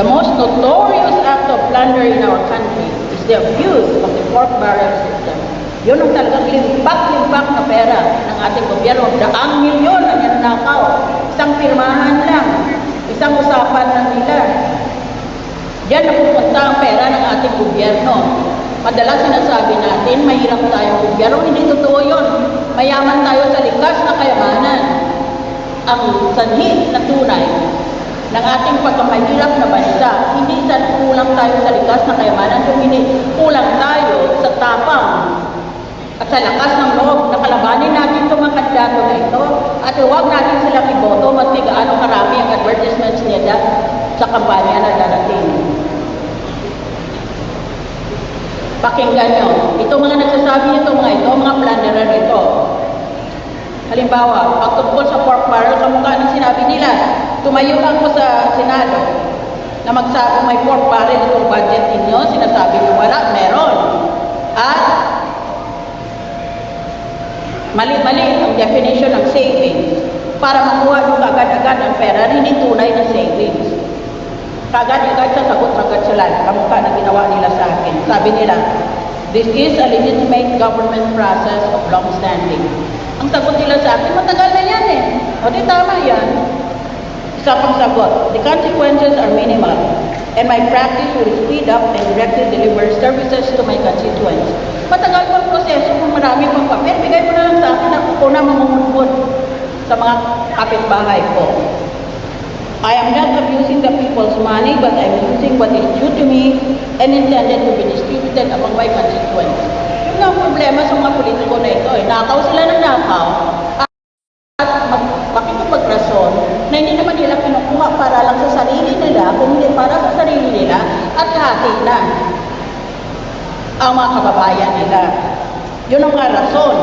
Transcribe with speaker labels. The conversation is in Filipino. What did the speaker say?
Speaker 1: The most notorious act of plunder in our country is the abuse of the pork barrel system. Yun ang talagang limpak-limpak na pera ng ating gobyerno. Daang milyon ang nanakaw. Isang pirmahan lang. Isang usapan lang nila. Diyan napupunta ang pera ng ating gobyerno. Madalas sinasabi natin, mahirap tayong gobyerno. Hindi totoo yun. Mayaman tayo sa likas na kayamanan. Ang sanhi na tunay ng ating pagkamahirap na bansa, hindi sa kulang tayo sa likas na kayamanan, kundi kulang tayo sa tapang at sa lakas ng loob na kalabanin natin itong mga kandidato na ito at huwag natin silang iboto magti gaano karami ang advertisements nila sa kampanya na darating. Pakinggan nyo, itong mga nagsasabi nito mga ito, mga plannerer ito. Halimbawa, pagtungkol sa pork barrel, kamukha ng sinabi nila, tumayo ako sa Senado na magsabi may pork barrel itong budget ninyo, sinasabi nyo wala, meron. At mali-mali ang definition ng savings para makuha nyo agad-agad ang pera, hindi tunay na savings. Kagad-agad sa sagot agad sila, kamukha na ginawa nila sa akin. Sabi nila, this is a legitimate government process of long standing. Ang sagot nila sa akin, matagal na yan eh. O di tama yan. Isa pang sagot, the consequences are minimal and my practice will speed up and directly deliver services to my constituents. Matagal pang proseso kung marami pang papel, bigay mo na lang sa akin ako ko na mamumuntun sa mga kapitbahay ko. I am not abusing the people's money, but I'm using what is due to me and intended to be distributed among my constituents. Yun ang problema sa mga politiko na ito. Eh. Nakaw sila ng nakaw at makikipagrason na hindi kinukuha para lang sa sarili nila, kung para sa sarili nila at hati na ang mga kababayan nila. Yun ang rason.